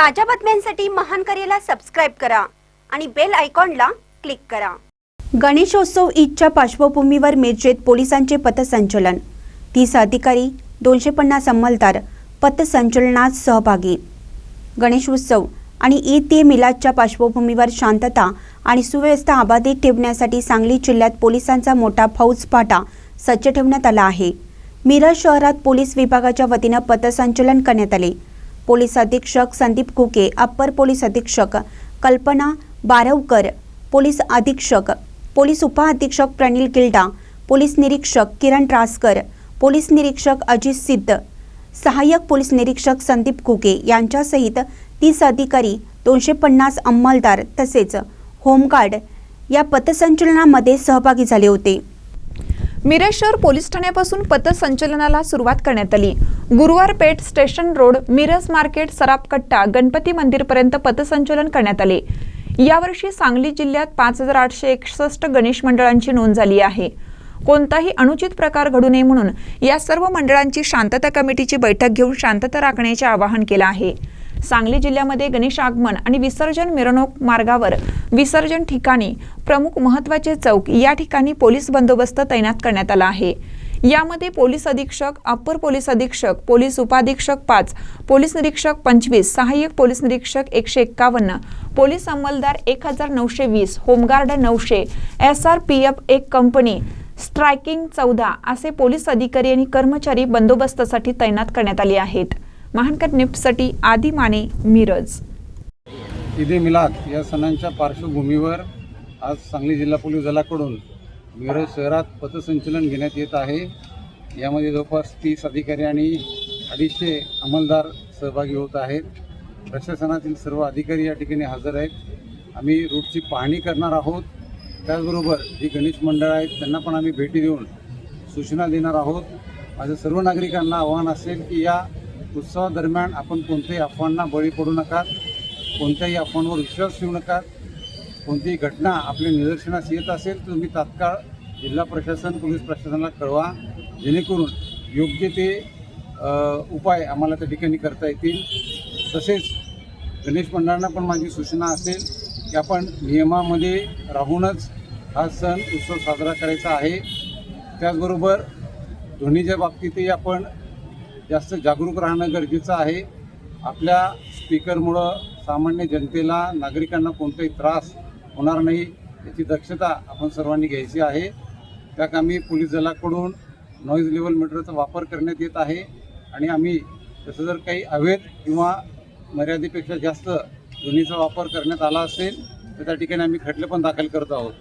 ताज्या बातम्यांसाठी महान करेला सबस्क्राईब करा आणि बेल आयकॉनला क्लिक करा. गणेशोत्सव ईदच्या पार्श्वभूमीवर मिरजेत पोलिसांचे पथसंचलन. तीस अधिकारी दोनशे पन्नास अंमलदार पथसंचलनात सहभागी. गणेशोत्सव आणि ईद ते मिलादच्या पार्श्वभूमीवर शांतता आणि सुव्यवस्था अबाधित ठेवण्यासाठी सांगली जिल्ह्यात पोलिसांचा मोठा फौजफाटा सज्ज ठेवण्यात आला आहे. मिरज शहरात पोलीस विभागाच्या वतीनं पथसंचलन करण्यात आले. पोलीस अधीक्षक संदीप कुके अप्पर पोलीस अधीक्षक कल्पना बारवकर पोलीस अधीक्षक पोलीस उपअधीक्षक प्रनिल गिल्डा पोलीस निरीक्षक किरण रासकर पोलीस निरीक्षक अजित सिद्ध सहाय्यक पोलीस निरीक्षक संदीप कुके यांच्यासहित तीस अधिकारी दोनशे पन्नास अंमलदार तसेच होमगार्ड या पथसंचलनामध्ये सहभागी झाले होते. मिरज शहर पोलीस ठाण्यापासून पथसंचलनाला सुरुवात करण्यात आली. Guruwar Peth station road Miraj market Sarabkatta Ganpati मंदिरपर्यंत पथसंचलन करण्यात आले. यावर्षी सांगली जिल्ह्यात पाच हजार आठशे एकसष्ट गणेश मंडळांची नोंद झाली आहे. कोणताही अनुचित प्रकार घडू नये म्हणून या सर्व मंडळांची शांतता कमिटीची बैठक घेऊन शांतता राखण्याचे आवाहन केलं आहे. सांगली जिल्ह्यामध्ये गणेश आगमन आणि विसर्जन मिरवणूक मार्गावर विसर्जन ठिकाणी प्रमुख महत्त्वाचे चौक या ठिकाणी पोलीस बंदोबस्त तैनात करण्यात आला आहे. यामध्ये पोलीस अधीक्षक अप्पर पोलीस अधीक्षक पोलीस उपाधीक्षक पाच पोलीस निरीक्षक पंचवीस सहाय्यक पोलीस निरीक्षक एकशे एक्कावन्न पोलीस अंमलदार एक हजार नऊशे वीस होमगार्ड नऊशे एस आर पी एफ एक कंपनी स्ट्रायकिंग चौदा असे पोलीस अधिकारी आणि कर्मचारी बंदोबस्तासाठी तैनात करण्यात आले आहेत. महानकर निफ्टसाठी आदी माने मिरज. ईद मिलाद या सणांच्या पार्श्वभूमीवर आज सांगली जिल्हा पोलीस दलाकडून मिरज शहरात पथसंचलन घेण्यात येत आहे. यामध्ये जवळपास तीस अधिकारी आणि अडीचशे अंमलदार सहभागी होत आहेत. प्रशासनातील सर्व अधिकारी या ठिकाणी हजर आहेत. आम्ही रूटची पाहणी करणार आहोत. त्याचबरोबर जी गणेश मंडळ आहेत त्यांना पण आम्ही भेटी देऊन सूचना देणार आहोत. माझं सर्व नागरिकांना आव्हान असेल की या उत्सवादरम्यान आपण कोणत्याही अफवांना बळी पडू नका. कोणत्याही अफवांवर विश्वास ठेवू नका. कोणतीही घटना आपल्या निदर्शनास येत असेल तर तुम्ही तात्काळ जिल्हा प्रशासन पोलीस प्रशासनाला कळवा. जेणेकरून योग्य ते उपाय आम्हाला त्या ठिकाणी करता येतील. तसेच गणेश मंडळांना पण माझी सूचना असेल की आपण नियमामध्ये राहूनच हा सण उत्सव साजरा करायचा आहे. त्याचबरोबर ध्वनीच्या बाबतीतही आपण जास्त जागरूक राहणं गरजेचं आहे. आपल्या स्पीकरमुळं सामान्य जनतेला नागरिकांना कोणताही त्रास होणार नाही याची दक्षता आपण सर्वांनी घ्यायची आहे. त्या कामी पोलीस दलाकडून नॉईज लेवल मीटरचा वापर करण्यात येत आहे. आणि आम्ही तसं जर काही अवैध किंवा मर्यादेपेक्षा जास्त ध्वनीचा वापर करण्यात आला असेल तर त्या ठिकाणी आम्ही खटले पण दाखल करत आहोत.